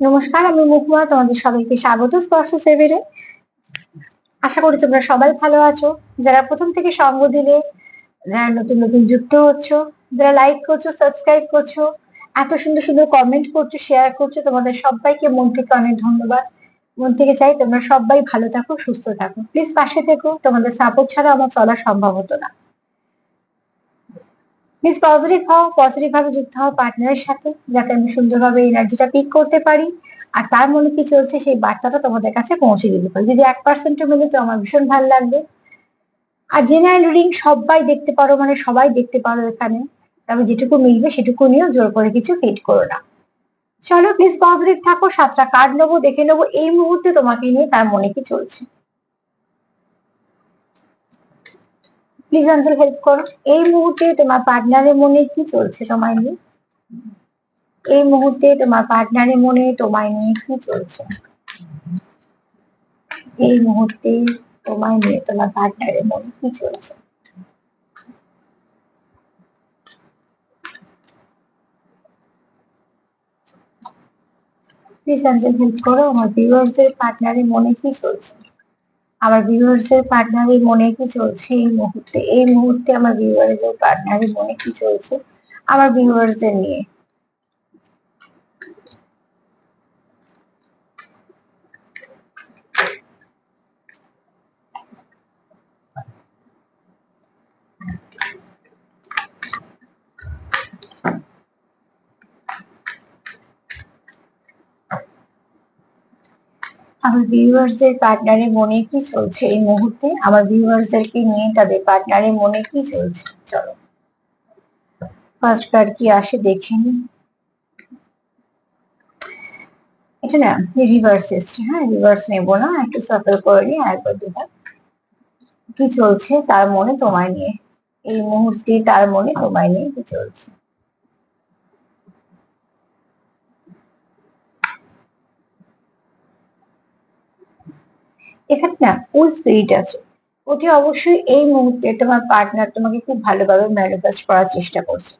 নমস্কার, আমি মুখমা তোমাদের সবাইকে স্বাগত স্পর্শ সেভেরে আশা করি তোমরা সবাই ভালো আছো। যারা প্রথম থেকে সঙ্গ দিলে, যারা নতুন নতুন যুক্ত হচ্ছ, যারা লাইক করছ সাবস্ক্রাইব করছ, এত সুন্দর সুন্দর কমেন্ট করছ শেয়ার করছ, তোমাদের সবাইকে মন থেকে অনেক ধন্যবাদ। মন থেকে চাই তোমরা সবাই ভালো থাকো, সুস্থ থাকো। প্লিজ পাশে থেকো, তোমাদের সাপোর্ট ছাড়া আমার চলা সম্ভব হতো না। প্লিজ পজিটিভ হও পজিটিভ ভাবে যুক্ত হও পার্টনারের সাথে, যাতে আমি সুন্দরভাবে এনার্জিটা পিক করতে পারি। আর তার মনে কি চলছে সেই বার্তাটা তোমাদের কাছে পৌঁছে দিতে পারি। যদি এক পার্সেন্টও মিলে তো আমার ভীষণ ভালো লাগবে। আর জেনারেল রিডিং সবাই দেখতে পারো মানে সবাই দেখতে পারো এখানে। তবে যেটুকু মিলবে সেটুকু নিয়েও জোর করে কিছু ফিট করো না। চলো প্লিজ পজিটিভ থাকো, সাতটা কার্ড নেব, দেখে নেব, এই মুহূর্তে তোমাকে নিয়ে তার মনে কি চলছে। প্লিজ আনসার হেল্প করো। এই মুহূর্তে তোমার পার্টনারের মনে কি চলছে তোমায় নিয়ে? এই মুহূর্তে তোমার পার্টনারের মনে তোমায় নিয়ে কি চলছে? এই মুহূর্তে তোমায় নিয়ে তোমার পার্টনারের মনে কি চলছে? প্লিজ আনসার হেল্প করো। আমার ভিউয়ার্সদের পার্টনারের মনে কি চলছে? আমার ভিউয়ার্সদের পার্টনারের মনে কি চলছে এই মুহূর্তে? এই মুহূর্তে আমার ভিউয়ার্সদের পার্টনারের মনে কি চলছে? আমার ভিউয়ার্সদের নিয়ে। আমার ভিউয়ার্সদের পার্টনারের মনে কি চলছে এই মুহূর্তে? আমার ভিউয়ার্সদেরকে নিয়ে তাদের পার্টনারের মনে কি চলছে? চলো। ফার্স্ট কার্ড কি আসে দেখে নি। এটা না রিভার্স এসছে হ্যাঁ? রিভার্স নেব না, একটু সফল করে নিই, একবার দুবার কি চলছে? তার মনে তোমায় নিয়ে। এই মুহূর্তে তার মনে তোমায় নিয়ে কি চলছে? এখানে না ফুল স্পিরিট আছে। ওটি অবশ্যই এই মুহূর্তে তোমার পার্টনার তোমাকে খুব ভালোভাবে ম্যানিফেস্ট করার চেষ্টা করছে।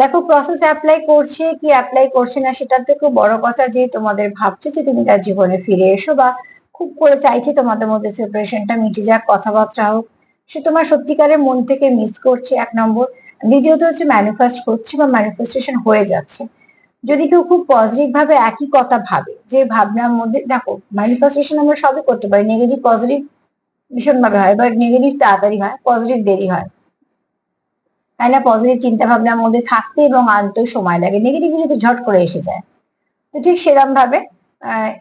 দেখো প্রসেস অ্যাপ্লাই করছে, কি অ্যাপ্লাই করছে না সেটার থেকে বড় কথা যে তোমাদের ভাবছে যে তুমি তার জীবনে ফিরে এসো বা খুব করে চাইছে তোমাদের মধ্যে সেপারেশনটা মিটে যাক, কথাবার্তা হোক। সে তোমার সত্যিকারের মন থেকে মিস করছে, এক নম্বর। দ্বিতীয়ত হচ্ছে ম্যানিফেস্ট করছে বা ম্যানিফেস্টেশন হয়ে যাচ্ছে। যদি কেউ খুব পজিটিভ ভাবে একই কথা ভাবে, যে ভাবনার মধ্যে, দেখো ম্যানিফেস্টেশন আমরা সবই করতে পারি নেগেটিভ পজিটিভ ভীষণ ভাবে হয় বা নেগেটিভ তাড়াতাড়ি হয় পজিটিভ দেরি হয়। তাই না? পজিটিভ চিন্তা ভাবনার মধ্যে থাকতে এবং আনতে সময় লাগে নেগেটিভিটি তো ঝট করে এসে যায়। তো ঠিক সেরকম ভাবে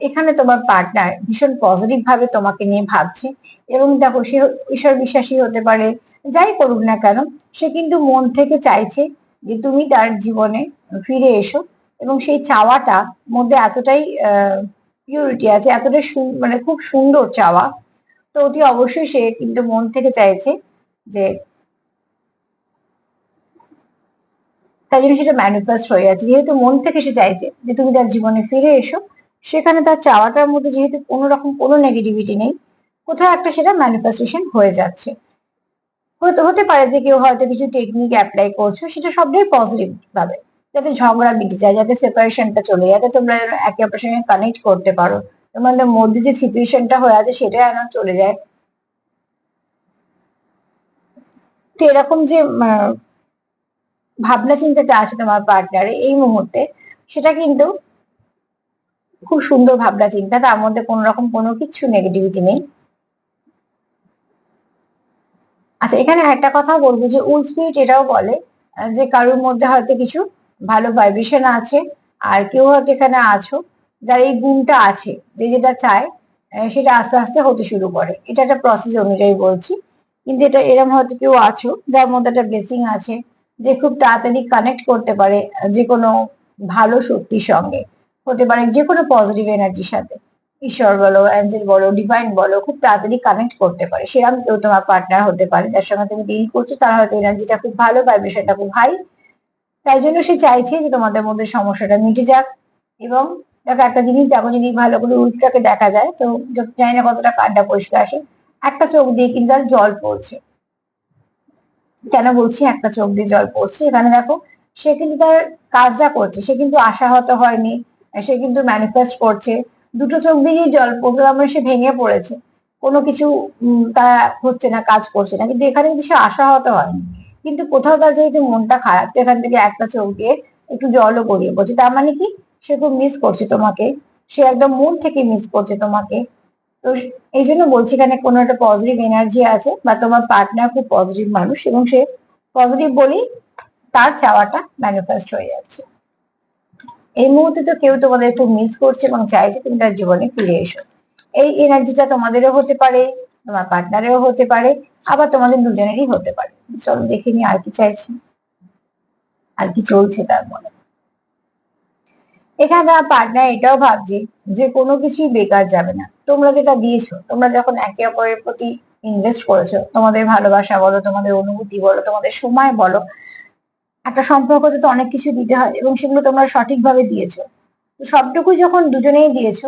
এখানে তোমার পার্টনার ভীষণ পজিটিভ ভাবে তোমাকে নিয়ে ভাবছে, এবং দেখো সে ঈশ্বর বিশ্বাসী হতে পারে, যাই করুক না কেন, সে কিন্তু মন থেকে চাইছে যে তুমি তার জীবনে ফিরে এসো এবং সেই চাওয়াটা মধ্যে এতটাই পিউরিটি আছে, এতটাই মানে খুব সুন্দর চাওয়া। তো অতি অবশ্যই সে কিন্তু মন থেকে চাইছে যে তাই জন্য সেটা ম্যানিফেস্ট হয়ে যাচ্ছে যেহেতু মন থেকে সে চাইছে যে তুমি তার জীবনে ফিরে এসো, সেখানে তার চাওয়াটার মধ্যে যেহেতু কোনো রকম কোনো নেগেটিভিটি নেই, কোথাও একটা সেটা ম্যানিফেস্টেশন হয়ে যাচ্ছে। হতে পারে যে কেউ হয়তো কিছু টেকনিক অ্যাপ্লাই করছ, সেটা সবটাই পজিটিভ ভাবে। যাতে ঝগড়া মিটে যায়, যাতে সেপারেশনটা চলে যাতে তোমরা একে অপরের সঙ্গে কানেক্ট করতে পারো। তোমাদের মধ্যে যে সিচুয়েশনটা হয়ে আছে সেটা যেন চলে যায়। তো এরকম যে ভাবনা চিন্তাটা আছে তোমার পার্টনারে এই মুহূর্তে সেটা কিন্তু খুব সুন্দর ভাবনা চিন্তা, তার মধ্যে কোন রকম কোনো কিছু নেগেটিভিটি নেই। আচ্ছা এখানে একটা কথা বলব যে উল স্পিরিট এটাও বলে, যে কারোর মধ্যে হয়তো কিছু ভালো ভাইব্রেশন আছে, আর কেউ হয়তো এখানে আছো, যার এই গুণটা আছে, যে যেটা চায় সেটা আস্তে আস্তে হতে শুরু করে। এটা একটা প্রসেস অনুযায়ী বলছি। কিন্তু এটা এরম হয়তো কেউ আছো, যার মধ্যে একটা ব্লেসিং আছে, যে খুব তাড়াতাড়ি কানেক্ট করতে পারে, যে কোনো ভালো শক্তির সঙ্গে। হতে পারে যে কোনো পজিটিভ এনার্জির সাথে। ঈশ্বর বলো অ্যাঞ্জেল বলো ডিভাইন বলো, খুব তাড়াতাড়ি কানেক্ট করতে পারে। সেরকম কেউ তোমার পার্টনার হতে পারে, যার সঙ্গে তুমি ডিল করছ, তার হয়তো এনার্জিটা খুব ভালো ভাইব্রেশনটা খুব হাই তাই জন্য সে চাইছে যে তোমাদের মধ্যে সমস্যাটা মিটে যাক। এবং দেখো একটা জিনিস, দেখো যদি ভালো করে উল্টটাকে দেখা যায়, তো জানি না কতটা কার্ডটা পরিষ্কার আসে, একটা চোখ দিয়ে কিন্তু আর জল পড়ছে। কেন বলছি একটা চোখ দিয়ে জল পড়ছে? এখানে দেখো, সে কিন্তু তার কাজটা করছে, সে কিন্তু আশাহত হয়নি, সে কিন্তু ম্যানিফেস্ট করছে। দুটো চোখ দিয়েই জল প্রোগ্রামে মানে সে ভেঙে পড়েছে। কোনো কিছু তার হচ্ছে না, কাজ করছে না। কিন্তু এখানে কিন্তু সে আশাহত হয়নি। কিন্তু কোথাও তার যেহেতু মনটা খারাপ, তো এখান থেকে একটা চোখ একটু জলও গড়িয়ে পড়ছে তার মানে কি? সে খুব মিস করছে তোমাকে, সে একদম মন থেকে মিস করছে তোমাকে। তো এই জন্য বলছি এখানে কোনো একটা পজিটিভ এনার্জি আছে, বা তোমার পার্টনার খুব পজিটিভ মানুষ, এবং সে পজিটিভ বলেই তার চাওয়াটা ম্যানিফেস্ট হয়ে যাচ্ছে। এই মুহূর্তে তো কেউ তোমাদের একটু মিস করছে এবং চাইছে তুমি তার জীবনে ফিরে এসো। এই এনার্জিটা তোমাদেরও হতে পারে, তোমার পার্টনারেরও হতে পারে, আবার তোমাদের দুজনেরই হতে পারে। চলো দেখে নি আর কি চাইছি। আর কি চলছে তার মনে। এখানে আমার পার্টনার এটাও ভাবছে যে কোনো কিছুই বেকার যাবে না। তোমরা যেটা দিয়েছ, তোমরা যখন একে অপরের প্রতি ইনভেস্ট করেছ, তোমাদের ভালোবাসা বলো, তোমাদের অনুভূতি বলো, তোমাদের সময় বলো, একটা সম্পর্কতে তো অনেক কিছু দিতে হয় এবং সেগুলো তোমরা সঠিকভাবে দিয়েছ। তো সবটুকু যখন দুজনেই দিয়েছ,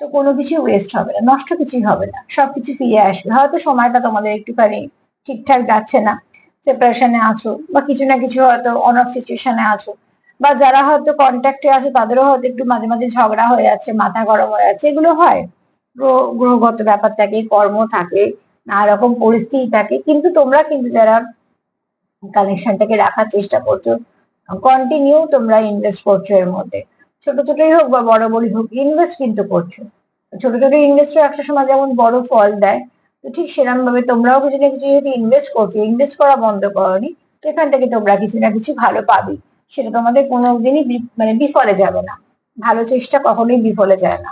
তো কোনো কিছু ওয়েস্ট হবে না, নষ্ট কিছুই হবে না, সবকিছু ফিরে আসবে। হয়তো সময়টা তোমাদের একটুখানি ঠিকঠাক যাচ্ছে না। সেপারেশনে আছো বা কিছু না কিছু হয়তো অন অফ সিচুয়েশনে আছো বা যারা হয়তো কন্ট্যাক্টে আছে তাদেরও হয়তো একটু মাঝে মাঝে ঝগড়া হয়ে যাচ্ছে, মাথা গরম হয়ে যাচ্ছে, এগুলো হয়। গ্রহগত ব্যাপার থাকে, কর্ম থাকে, নানা রকম পরিস্থিতি থাকে। কিন্তু তোমরা কিন্তু যারা কানেকশনটাকে রাখার চেষ্টা করছ কন্টিনিউ তোমরা ইনভেস্ট করছ এর মধ্যে। ছোট ছোটই হোক বা বড় বড়ই হোক ইনভেস্ট কিন্তু করছ। ছোট ছোট ইনভেস্ট একটা সময় যেমন বড় ফল দেয় তো ঠিক সেরকম ভাবে তোমরাও কিছু না কিছু যদি ইনভেস্ট করছ ইনভেস্ট করা বন্ধ করনি এখান থেকে তোমরা কিছু না কিছু ভালো পাবে। সেটা তোমাদের কোনো দিনই মানে বিফলে যাবে না। ভালো চেষ্টা কখনোই বিফলে যায় না।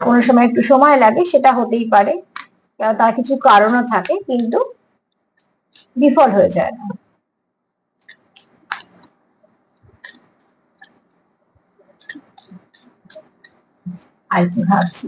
কোনো সময় একটু সময় লাগে, সেটা হতেই পারে। তার কিছু কারণও থাকে, কিন্তু বিফল হয়ে যায় না। আর কি ভাবছি?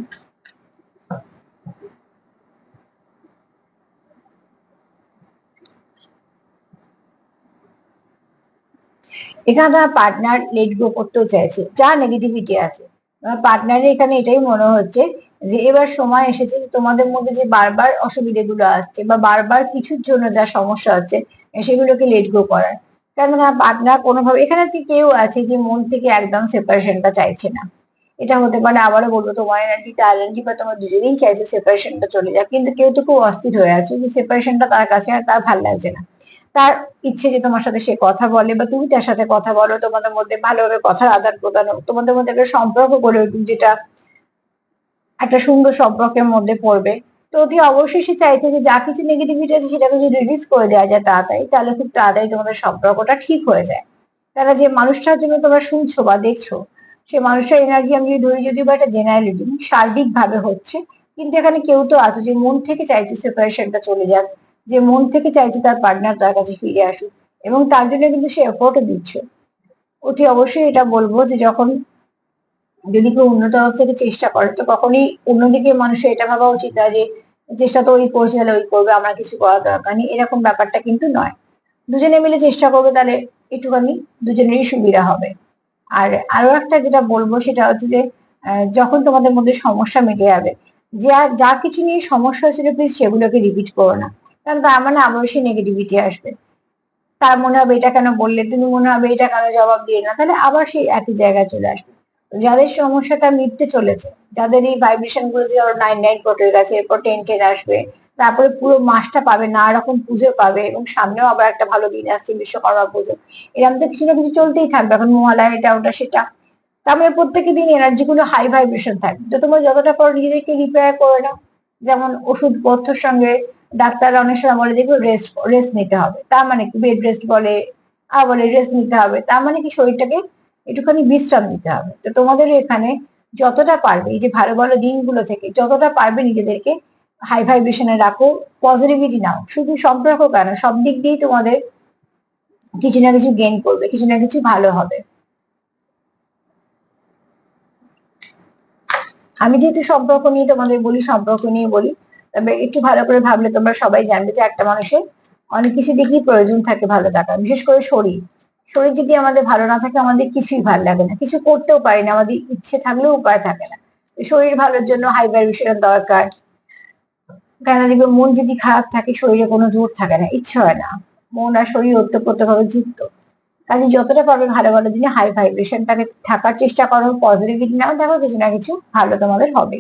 এখানে তোমার পার্টনার লেট গো করতেও চাইছে। যা নেগেটিভিটি আছে। তোমার পার্টনারের এখানে এটাই মনে হচ্ছে যে এবার সময় এসেছে তোমাদের মধ্যে যে বারবার অসুবিধেগুলো আসছে বা বারবার কিছুর জন্য যা সমস্যা হচ্ছে, সেগুলোকে লেট গো করার। কারণ পার্টনার কোনোভাবে এখানে কেউ আছে যে মন থেকে একদম সেপারেশনটা চাইছে না। এটা হতে পারে আবারও বলব, তোমার এনার্জি তার বা তোমার দুজনেই চাইছো সেপারেশনটা চলে যাক। কিন্তু কেউ তো খুব অস্থির হয়ে আছে যে সেপারেশনটা তার কাছে আর তার ভালো লাগছে না। তার ইচ্ছে যে তোমার সাথে সে কথা বলে বা তুমি তার সাথে কথা বলো, তোমাদের মধ্যে ভালোভাবে কথা আদান প্রদান তোমাদের মধ্যে একটা সম্পর্ক গড়ে উঠুক যেটা একটা সুন্দর সম্পর্কের মধ্যে পড়বে। তো অতি অবশ্যই সে চাইছে যে যা কিছু নেগেটিভিটি আছে সেটাকে যদি রিলিজ করে দেওয়া যায় তাড়াতাড়ি, তাহলে খুব তাড়াতাড়ি তোমাদের সম্পর্কটা ঠিক হয়ে যায়। তারা যে মানুষটার জন্য তোমরা শুনছো বা দেখছ, সে মানুষটার এনার্জি আমি যদি ধরি যদি বা একটা জেনারেলিটি সার্বিক ভাবে হচ্ছে, কিন্তু এখানে কেউ তো আছে যে মন থেকে চাইছে সেপারেশনটা চলে যাক। যে মন থেকে চাইছে তার পার্টনার তার কাছে ফিরে আসুক এবং তার জন্য কিন্তু সে এফোর্টও দিচ্ছে। অতি অবশ্যই এটা বলব যে যখন যদি কেউ অন্য তরফ থেকে চেষ্টা করে, তো কখনই অন্যদিকে মানুষের এটা ভাবা উচিত না যে চেষ্টা তো ওই করছে, তাহলে ওই করবে, আমার কিছু করার দরকার নেই, এরকম ব্যাপারটা কিন্তু নয়। দুজনে মিলে চেষ্টা করবে, তাহলে একটুখানি দুজনেরই সুবিধা হবে। আর আরও একটা যেটা বলব সেটা হচ্ছে যে যখন তোমাদের মধ্যে সমস্যা মিটে যাবে, যা যা কিছু নিয়ে সমস্যা হয়েছিল প্লিজ সেগুলোকে রিপিট করো না। কারণ তার মানে আবার সেই নেগেটিভিটি আসবে। তার মনে হবে এটা কেন বললে? তুমি মনে হবে এটা কেন জবাব দিয়ে না? তাহলে আবার সেই একই জায়গায় চলে আসবে। যাদের সমস্যাটা মিটতে চলেছে, যাদের এই ভাইব্রেশনগুলো যে নাইন নাইন কোট গেছে, এরপর টেন টেন আসবে, তারপরে পুরো মাসটা পাবে নানা রকম পুজো পাবে এবং সামনেও আবার একটা ভালো দিন আসছে, বিশ্বকর্মা পুজো। এরকম তো কিছু না কিছু চলতেই থাকবে, এখন মহালয়া এটা ওটা সেটা। তারপরে মানে প্রত্যেকের দিন এনার্জি গুলো হাই ভাইব্রেশন থাকবে। তো তোমরা যতটা পারো নিজেদেরকে রিপেয়ার করে নাও। যেমন ওষুধ পথ্যর সঙ্গে ডাক্তার অনেক সময় বলে দেখো রেস্ট রেস্ট নিতে হবে। তার মানে কি? বেড রেস্ট বলে। আর বলে রেস্ট নিতে হবে। তার মানে কি? শরীরটাকে একটুখানি বিশ্রাম দিতে হবে। তো তোমাদের এখানে যতটা পারবে, এই যে ভালো ভালো দিনগুলো থেকে যতটা পারবে নিজেদেরকে হাই ভাইব্রেশনে রাখো পজিটিভিটি নাও। শুধু সম্পর্ক কেন, সব দিক দিয়েই তোমাদের কিছু না কিছু গেইন করবে, কিছু না কিছু ভালো হবে। আমি যেহেতু সম্পর্ক নিয়ে তোমাদের বলি সম্পর্ক নিয়ে বলি তবে একটু ভালো করে ভাবলে তোমরা সবাই জানবে যে একটা মানুষের অনেক কিছু দিকেই প্রয়োজন থাকে ভালো থাকা। বিশেষ করে শরীর। শরীর যদি আমাদের ভালো না থাকে, আমাদের কিছুই ভালো লাগে না। কিছু করতেও পারি না, আমাদের ইচ্ছে থাকলেও উপায় থাকে না। শরীর ভালোর জন্য হাই ভাইব্রেশনের দরকার। কেন দেখবে মন যদি খারাপ থাকে, শরীরে কোনো জোর থাকে না, ইচ্ছে হয় না। মন আর শরীর ওতপ্রোতভাবে যুক্ত। কাজে যতটা পারবে ভালো ভালো দিনে হাই ভাইব্রেশনটাকে থাকার চেষ্টা করো পজিটিভিটি নাও দেখো কিছু না কিছু ভালো তোমাদের হবে।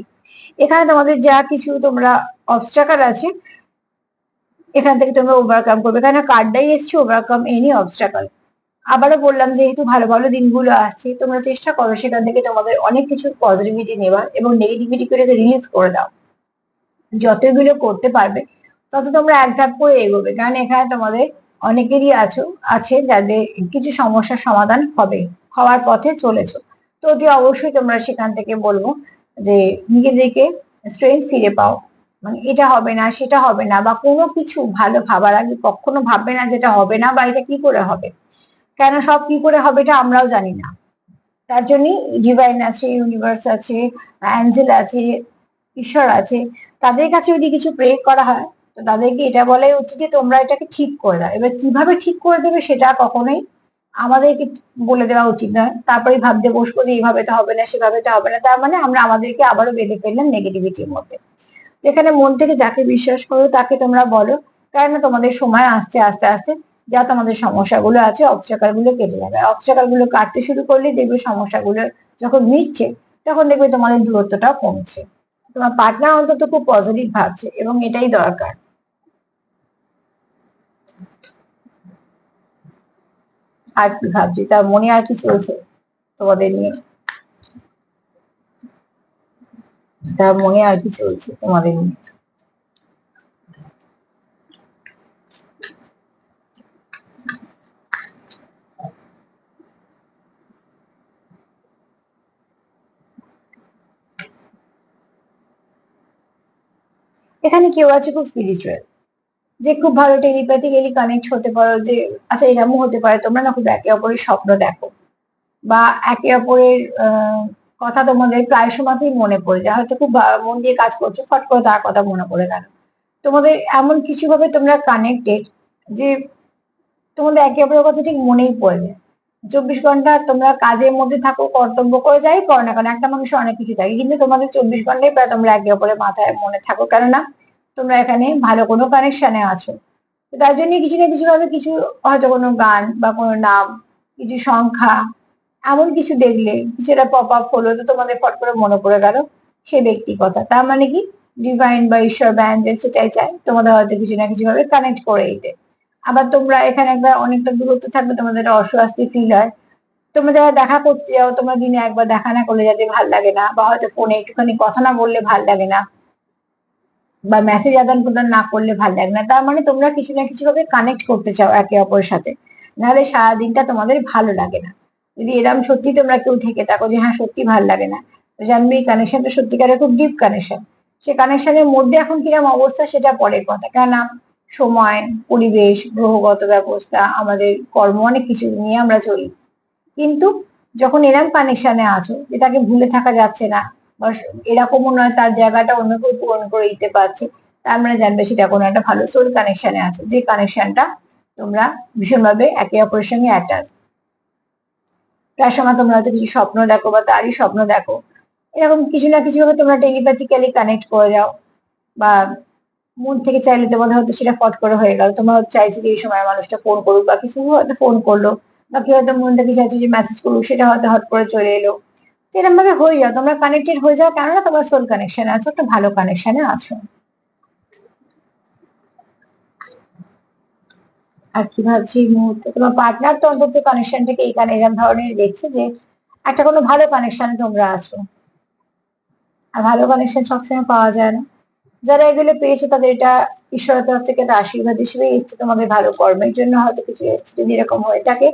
এখানে তোমাদের যা কিছু তোমরা অবস্ট্রাকাল আছে, এখান থেকে তোমরা ওভারকাম করবে। এখানে কার্ডটাই এসছে ওভারকাম এনি অবস্ট্রাকাল আবারও বললাম, যেহেতু ভালো ভালো দিনগুলো আসছে, তোমরা চেষ্টা করো সেখান থেকে তোমাদের অনেক কিছু পজিটিভিটি নেওয়ার এবং নেগেটিভিটি করে রিলিজ করে দাও। যতগুলো করতে পারবে, তত তোমরা এক ধাপ করে এগোবে। কারণ এখানে তোমাদের অনেকেরই আছো, আছে যাদের কিছু সমস্যার সমাধান হবে, হওয়ার পথে চলেছো। তো অতি অবশ্যই তোমরা সেখান থেকে বলব যে নিজেদেরকে স্ট্রেংথ ফিরে পাও। মানে এটা হবে না, সেটা হবে না, বা কোনো কিছু ভালো ভাবার আগে কখনো ভাববে না যেটা হবে না, বা এটা কি করে হবে? কেন সব কি করে হবে এটা আমরাও জানি না। তার জন্যই ডিভাইন আছে ইউনিভার্স আছে অ্যাঞ্জেল আছে, ঈশ্বর আছে, তাদের কাছে যদি কিছু প্রে করা হয়, তো তাদেরকে এটা বলাই উচিত যে তোমরা এটাকে ঠিক করে দাও। এবার কীভাবে ঠিক করে দেবে সেটা কখনোই আমাদেরকে বলে দেওয়া উচিত নয়। তারপরে ভাবতে বসবো যে এইভাবে তো হবে না, সেভাবে তো হবে না। তার মানে আমরা আমাদেরকে আবারও বেঁধে ফেললাম নেগেটিভিটির মধ্যে। যেখানে মন থেকে যাকে বিশ্বাস করো, তাকে তোমরা বলো। কেননা তোমাদের সময় আসতে আস্তে আস্তে যা তোমাদের সমস্যাগুলো আছে অবস্টাকালগুলো কেটে যাবে। অবস্টাকালগুলো কাটতে শুরু করলে দেখবে সমস্যাগুলো যখন মিটছে, তখন দেখবে তোমাদের দূরত্বটাও কমছে। তোমার পার্টনার অন্তত খুব পজিটিভ ভাবছে এবং এটাই দরকার। আর কি ভাবছি? তার মনে আর কি চলছে তোমাদের নিয়ে? তার মনে আর কি চলছে তোমাদের এখানে কেউ আছে খুব স্পিরিচুয়াল যে খুব ভালো টেলিপ্যাথিক্যালি কানেক্ট হতে পারো যে আচ্ছা এরকমও হতে পারে, তোমরা না খুব একে অপরের স্বপ্ন দেখো। বা একে অপরের কথা তোমাদের প্রায় সময়তেই মনে পড়ে যায়। হয়তো খুব মন দিয়ে কাজ করছ, ফট করে তার কথা মনে পড়ে গেল। তোমাদের এমন কিছু ভাবে তোমরা কানেক্টেড যে তোমাদের একে অপরের কথা ঠিক মনেই পড়ে যায় চব্বিশ ঘণ্টা তোমরা কাজের মধ্যে থাকো, কর্তব্য করে যাই, করো না কারণ একটা মানুষের অনেক কিছু থাকে। কিন্তু তোমাদের চব্বিশ ঘন্টায় প্রায় তোমরা একে অপরের মাথায় মনে থাকো। কেননা তোমরা এখানে ভালো কোনো কানেকশনে আছো। তার জন্য কিছু না কিছু ভাবে কিছু হয়তো কোনো গান বা কোনো নাম, কিছু সংখ্যা এমন কিছু দেখলে কিছু একটা পপ আপ হলো তো তোমাদের ফট করে মনে পড়ে গেল সে ব্যক্তি কথা। তার মানে কি? ডিভাইন বা ঈশ্বর বা অ্যাঞ্জেল সেটাই চায়, তোমাদের হয়তো কিছু না কিছু ভাবে কানেক্ট করে দিতে আবার তোমরা এখানে একবার অনেকটা দূরত্ব থাকবে, তোমাদের অস্বস্তি ফিল হয়। তোমরা যারা দেখা করতে যাও, তোমরা দিনে একবার দেখা না করলে যাতে ভালো লাগে না, বা হয়তো ফোনে একটুখানি কথা না বললে ভালো লাগে না, বা মেসেজ আদান প্রদান না করলে ভালো লাগে না, তার মানে তোমরা কিছু না কিছু ভাবে কানেক্ট করতে চাও একে অপরের সাথে। নাহলে সারাদিনটা তোমাদের ভালো লাগে না। যদি এরম সত্যি তোমরা কেউ থেকে থাকো যে হ্যাঁ সত্যি ভালো লাগে না জানবে এই কানেকশনটা সত্যিকারের খুব ডিপ কানেকশন সে কানেকশনের মধ্যে এখন কিরম অবস্থা সেটা পরের কথা। কেননা সময়, পরিবেশ, গ্রহগত ব্যবস্থা, আমাদের কর্ম, অনেক কিছু নিয়ে আমরা চলি। কিন্তু যখন এরম কানেকশনে আছো যে তাকে ভুলে থাকা যাচ্ছে না, বা এরকমও নয় তার জায়গাটা অন্য কেউ পূরণ করে দিতে পারছে, তার মানে জানবে সেটা কোনো একটা ভালো সোল কানেকশনে আছে। যে কানেকশনটা তোমরা ভীষণভাবে একে অপরের সঙ্গে অ্যাটাচ প্রায় সময় তোমরা হয়তো কিছু স্বপ্ন দেখো বা তারই স্বপ্ন দেখো। এরকম কিছু না কিছু ভাবে তোমরা টেলিপ্যাথিক্যালি কানেক্ট করে যাও বা মন থেকে চাইলে তোমাদের হয়তো সেটা ফট করে হয়ে গেল। তোমরা হয়তো চাইছো যে এই সময় মানুষটা ফোন করুক বা কিছু হয়তো ফোন করল বা কেউ হয়তো মন থেকে চাইছো যে মেসেজ করুক, সেটা হয়তো হট করে চলে এলো। এরকম ভাবে হয়ে যাও। তোমরা কানেক্টেড হয়ে যাও কেননা তোমার সোল কানেকশন আছো, একটা ভালো কানেকশনে আছো। আর কি ভাবছি এই মুহূর্তে? তোমার পার্টনার তো অন্তত কানেকশনটাকে এখানে এরকম ধরনের দেখছে যে একটা কোনো ভালো কানেকশনে তোমরা আছো। আর ভালো কানেকশন সবসময় পাওয়া যায় না। যারা এগুলো পেয়েছে তাদের এটা ঈশ্বরের তরফ থেকে একটা আশীর্বাদ হিসেবে এসছে তোমাদের ভালো কর্মের জন্য হয়তো কিছু এসছে যদি এরকম হয়ে থাকে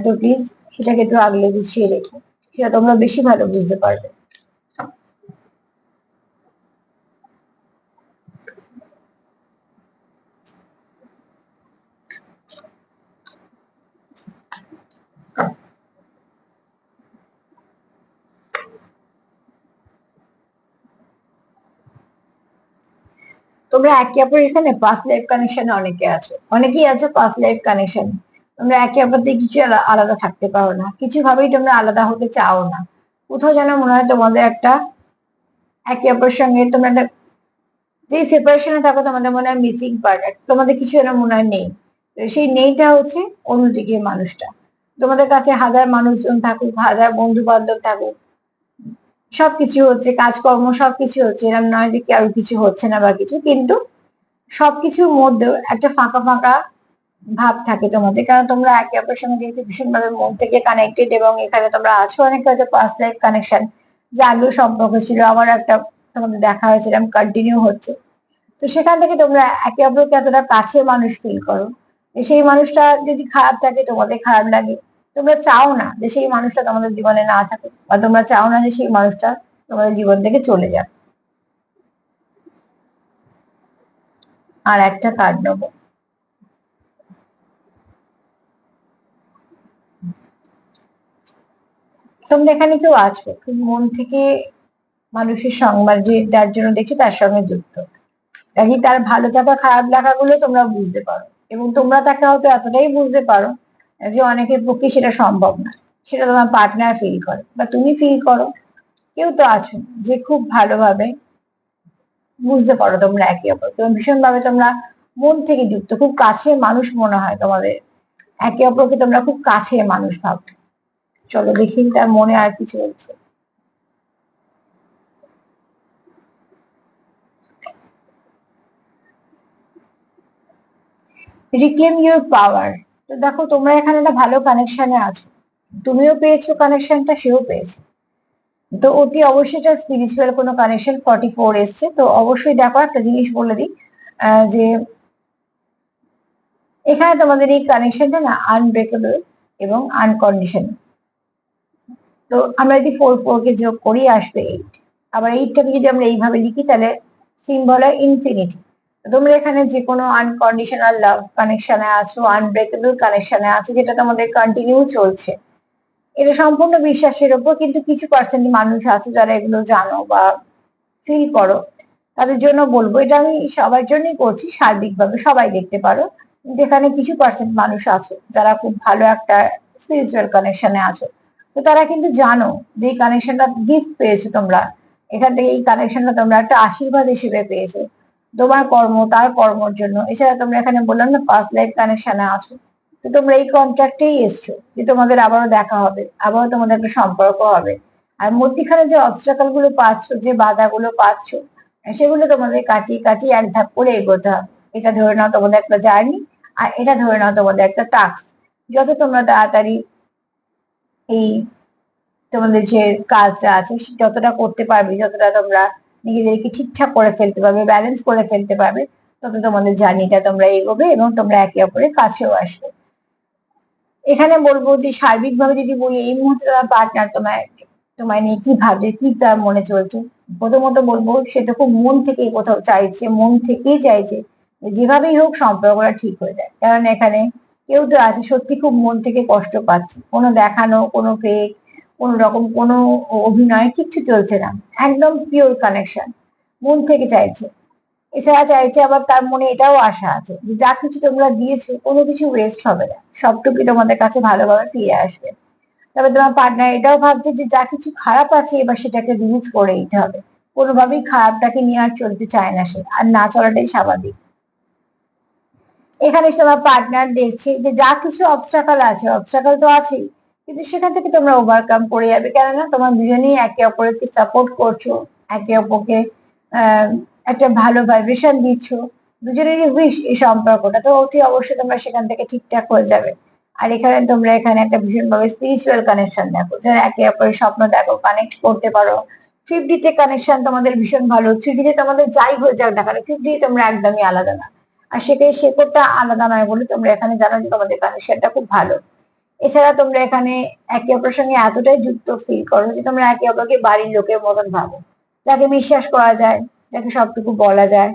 তো প্লিজ সেটাকে একটু আগলে গুছিয়ে রেখো। সেটা তোমরা বেশি ভালো বুঝতে পারবে। তোমরা একে অপর এখানে পাস লাইফ কানেকশনে অনেকে আছো। অনেকেই আছো পাস লাইফ কানেকশন তোমরা একে অপর থেকে কিছু আলাদা থাকতে পারো না। কিছু ভাবেই তোমরা আলাদা হতে চাও না। কোথাও যেন মনে হয় তোমাদের একটা একে অপরের সঙ্গে তোমরা একটা যে সেপারেশনে থাকো, তোমাদের মনে হয় মিসিং পার্ট তোমাদের কিছু যেন মনে হয় নেই। সেই নেইটা হচ্ছে অন্যদিকে মানুষটা। তোমাদের কাছে হাজার মানুষজন থাকুক, হাজার বন্ধু বান্ধব থাকুক সবকিছু হচ্ছে, কাজকর্ম সবকিছু হচ্ছে এরকম নয় যে কারও কিছু হচ্ছে না বা কিছু, কিন্তু সবকিছুর মধ্যেও একটা ফাঁকা ফাঁকা ভাব থাকে তোমাদের। কারণ তোমরা একে অপরের সঙ্গে যেহেতু ভীষণভাবে মন থেকে কানেক্টেড এবং এখানে তোমরা আছো অনেক হয়তো পাস্ট লাইফ কানেকশন যে আগেও সম্পর্ক ছিল আবার একটা তোমাদের দেখা হয়েছে এরকম কন্টিনিউ হচ্ছে। তো সেখান থেকে তোমরা একে অপরকে এতটা কাছে মানুষ ফিল করো। সেই মানুষটা যদি খারাপ থাকে, তোমাদের খারাপ লাগে। তোমরা চাও না যে সেই মানুষটা তোমাদের জীবনে না থাকে বা তোমরা চাও না যে সেই মানুষটা তোমাদের জীবন থেকে চলে যাক। আর একটা কার্ড নেব। তোমরা এখানে কেউ আছো? খুব মন থেকে মানুষের সংবাদ যে যার জন্য দেখছ তার সঙ্গে যুক্ত। তার ভালো থাকা, খারাপ লাগাগুলো তোমরা বুঝতে পারো। এবং তোমরা তাকে হয়তো এতটাই বুঝতে পারো যে অনেকের পক্ষে সেটা সম্ভব না, সেটা তোমার পার্টনার ফিল করে, বা তুমি ফিল করো, কেউ তো আছো যে খুব ভালোভাবে বুঝতে পারো তোমরা একে অপরকে ভীষণভাবে তোমরা মন থেকে যুক্ত, খুব কাছে মানুষ মনে হয় তোমাদের, একে অপরকে তোমরা খুব কাছে মানুষ ভাবো। চলো দেখি তার মনে আর কি চলছে। রিক্লেম ইউর পাওয়ার তো দেখো, তোমরা এখানে একটা ভালো কানেকশনে আছো। তুমিও পেয়েছ কানেকশনটা সেও পেয়েছে। তো অতি অবশ্যই এটা স্পিরিচুয়াল কোনো কানেকশন ফর্টি ফোর এসছে। তো অবশ্যই দেখো, একটা জিনিস বলে দিই যে এখানে তোমাদের এই কানেকশনটা না আনব্রেকেবল এবং আনকন্ডিশনাল তো আমরা যদি ফোর ফোর কে যোগ করি, আসবে এইট আবার এইটটাকে যদি আমরা এইভাবে লিখি, তাহলে সিম্বল হয় ইনফিনিটি তোমরা এখানে যে কোনো আনকন্ডিশনাল লাভ কানেকশনে আছো আনব্রেকেবল কানেকশনে আছো, যেটা তোমাদের কন্টিনিউ চলছে। এটা সম্পূর্ণ বিশ্বাসের ওপর কিন্তু কিছু পার্সেন্ট মানুষ আছে যারা এগুলো জানো বা ফিল করো। তাদের জন্য বলব, এটা আমি সবার জন্যই করছি, সার্বিকভাবে সবাই দেখতে পারো। যেখানে কিছু পার্সেন্ট মানুষ আছো যারা খুব ভালো একটা স্পিরিচুয়াল কানেকশনে আছো। তো তারা কিন্তু জানো যে কানেকশনটা গিফট পেয়েছ তোমরা। এখান থেকে এই কানেকশনটা তোমরা একটা আশীর্বাদ হিসেবে পেয়েছ। তোমার কর্ম, তার কর্মর জন্য। এছাড়া তোমরা এখানে বললাম না ফার্স্ট লাইফ কানেকশনে আছো। তো তোমরা এই কন্ট্রাক্টেই এসছো যে তোমাদের আবারও দেখা হবে, আবারও তোমাদের একটা সম্পর্ক হবে। আর মধ্যিখানে যে অবস্ট্রাকলগুলো পাচ্ছ, যে বাধাগুলো পাচ্ছ, সেগুলো তোমাদের কাটিয়ে কাটিয়ে এক ধাপ করে এগোতে হবে। এটা ধরে নাও তোমাদের একটা জার্নি আর এটা ধরে নাও তোমাদের একটা টাস্ক যত তোমরা তাড়াতাড়ি এই তোমাদের যে কাজটা আছে, যতটা করতে পারবে, যতটা তোমরা নিজেদেরকে ঠিকঠাক করে ফেলতে পারবে ব্যালেন্স করে ফেলতে পারবে, তত তোমাদের জার্নিটা তোমরা এগোবে এবং তোমরা একে অপরের কাছেও আসবে। এখানে বলব যে সার্বিকভাবে যদি বলি, এই মুহূর্তে তোমার পার্টনার তোমায় তোমায় নিয়ে কি ভাবছে, কি তার মনে চলছে? প্রথমত বলব, সে তো খুব মন থেকেই কোথাও চাইছে, মন থেকেই চাইছে যেভাবেই হোক সম্পর্কটা ঠিক হয়ে যায়। কারণ এখানে কেউ তো আছে, সত্যি খুব মন থেকে কষ্ট পাচ্ছে। কোনো দেখানো, কোনো ফেক কোন রকম কোনো অভিনয় কিচ্ছু চলছে না। একদম পিওর কানেকশন মন থেকে চাইছে। এছাড়া চাইছে আবার তার মনে এটাও আশা আছে যে যা কিছু তোমরা দিয়েছ কোনো কিছু ওয়েস্ট হবে না। সবটুকুই তোমাদের কাছে ভালোভাবে ফিরে আসবে। তবে তোমার পার্টনার এটাও ভাবছে যে যা কিছু খারাপ আছে এবার সেটাকে রিলিজ করে দিতে হবে। কোনোভাবেই খারাপটাকে নিয়ে আর চলতে চায় না সে। আর না চলাটাই স্বাভাবিক। এখানে তোমার পার্টনার দেখছে যে যা কিছু অবস্ট্রাকাল আছে অবস্ট্রাকাল তো আছেই। কিন্তু সেখান থেকে তোমরা ওভারকাম করে যাবে। কেননা তোমার দুজনেই একে অপরকে সাপোর্ট করছ, একে অপরকে একটা ভালো ভাইব্রেশন দিচ্ছ। দুজনেরই উইশ এই সম্পর্কটা। তো অতি অবশ্যই তোমরা সেখান থেকে ঠিকঠাক হয়ে যাবে। আর এখানে তোমরা এখানে একটা ভীষণভাবে স্পিরিচুয়াল কানেকশন দেখো। যারা একে অপরের স্বপ্ন দেখো কানেক্ট করতে পারো। ফিফটিতে কানেকশন তোমাদের ভীষণ ভালো। থ্রিডিতে তোমাদের যাই হয়ে যাক না কারণ ফিফটি তোমরা একদমই আলাদা না। আর সেটাই শেকড়টা আলাদা নয় বলে তোমরা এখানে জানো যে তোমাদের কানেকশনটা খুব ভালো। এছাড়া তোমরা এখানে একে অপরের সঙ্গে এতটাই যুক্ত ফিল করো যে তোমরা একে অপরকে বাড়ির লোকের মতন ভাবো। যাকে বিশ্বাস করা যায়, যাকে সবটুকু বলা যায়,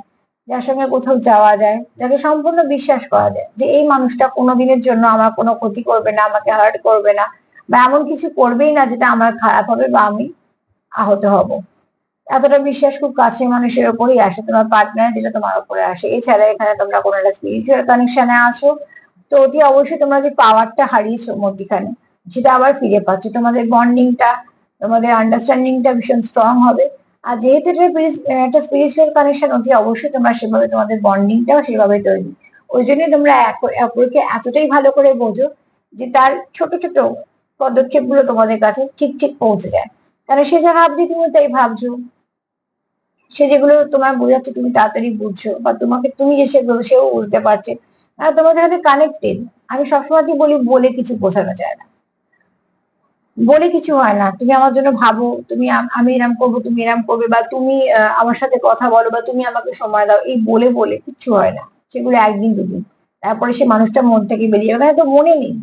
যার সঙ্গে কোথাও যাওয়া যায়, যাকে সম্পূর্ণ বিশ্বাস করা যায় যে এই মানুষটা কোনো দিনের জন্য আমার কোনো ক্ষতি করবে না, আমাকে হার্ট করবে না বা এমন কিছু করবেই না যেটা আমার খারাপ হবে বা আমি আহত হব। এতটা বিশ্বাস খুব কাছে মানুষের ওপরেই আসে, তোমার পার্টনার যেটা তোমার উপরে আসে। এছাড়া এখানে তোমরা কোনো একটা স্পিরিচুয়াল কানেকশনে আছো তো অতি অবশ্যই তোমরা যে পাওয়ারটা হারিয়েছো মধ্যিখানে, সেটা আবার ফিরে পাচ্ছ। তোমাদের বন্ডিংটা তোমাদের আন্ডারস্ট্যান্ডিংটা ভীষণ স্ট্রং হবে। আর যেহেতু এটা একটা স্পিরিচুয়াল কানেকশন অতি অবশ্যই তোমরা সেভাবে তোমাদের বন্ডিংটাও সেভাবে তৈরি। ওই জন্যই তোমরা অপরকে এতটাই ভালো করে বোঝো যে তার ছোট ছোট পদক্ষেপগুলো তোমাদের কাছে ঠিক ঠিক পৌঁছে যায়। কারণ সে যা ভাবছে তুমি তাই ভাবছ। সে যেগুলো তোমার বোঝাচ্ছে তুমি তাড়াতাড়ি বুঝছ বা তোমাকে তুমি যে সেগুলো, সেও বুঝতে পারছে। আর তোমাদের সাথে কানেক্টেড আমি সবসময় বলি, বলে কিছু বোঝানো যায় না। বলে কিছু হয় না। তুমি আমার জন্য ভাবো, তুমি আমি এরম করব, তুমি এরম করবে, বা তুমি আমার সাথে কথা বলো, বা তুমি আমাকে সময় দাও, এই বলে বলে কিচ্ছু হয় না। সেগুলো একদিন, দুদিন। তারপরে সে মানুষটা মন থেকে বেরিয়ে যাবে। তো মনে নেই।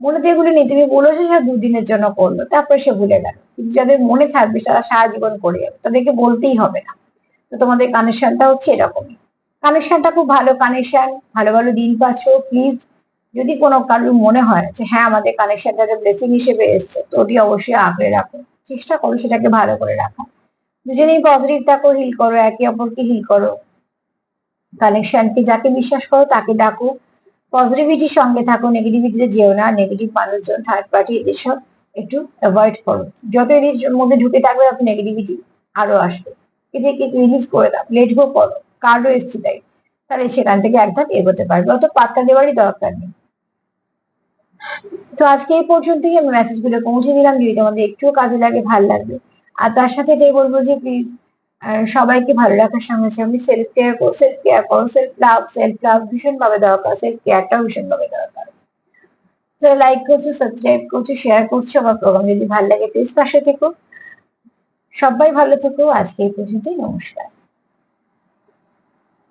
মনে তো এগুলো নেই। তুমি বলেছ সে দুদিনের জন্য করল, তারপরে সে ভুলে গেল। কিন্তু যাদের মনে থাকবে, তারা সারা জীবন করে যাবে। তাদেরকে বলতেই হবে না। তো তোমাদের কানেকশনটা হচ্ছে এরকমই। কানেকশনটা খুব ভালো কানেকশন ভালো ভালো দিন পাচ্ছ প্লিজ যদি কোনো কারোর মনে হয় যে হ্যাঁ আমাদের কানেকশনটা ব্লেসিং হিসেবে এসছে, তো ওটি অবশ্যই আঁকড়ে রাখো। চেষ্টা করো সেটাকে ভালো করে রাখা। দুজনেই পজিটিভ থাকো হিল করো, একে অপরকে হিল করো। কানেকশনকে যাকে বিশ্বাস করো, তাকে ডাকো। পজিটিভিটির সঙ্গে থাকো নেগেটিভিটিতে যেও না নেগেটিভ মানুষজন থার্ড পার্টি এদের সব একটু অ্যাভয়েড করো। যত এদের মধ্যে ঢুকে থাকবে, তত নেগেটিভিটি আরও আসবে। এদেরকে রিলিজ করে দাও লেট গো করো। কার্ডও এসছে তাই। তাহলে সেখান থেকে এক ধাপ এগোতে পারবে। অত পাত্তা দেওয়ারই দরকার নেই। তো আজকে এই পর্যন্তই আমি মেসেজগুলো পৌঁছে দিলাম। যদি তোমাদের একটুও কাজে লাগে, ভালো লাগবে। আর তার সাথে এটাই বলব যে প্লিজ সবাইকে ভালো রাখার সঙ্গে সঙ্গে সেলফ কেয়ার করো। সেলফ কেয়ার করো। সেলফ লাভ সেলফ লাভ ভীষণ ভাবে দরকার। সেলফ কেয়ারটাও ভীষণ ভাবে দরকার। যারা লাইক করছ সাবস্ক্রাইব করছ শেয়ার করছ আমার প্রোগ্রাম যদি ভালো লাগে প্লিজ পাশে থেকো। সবাই ভালো থেকো। আজকে এই পর্যন্তই। নমস্কার।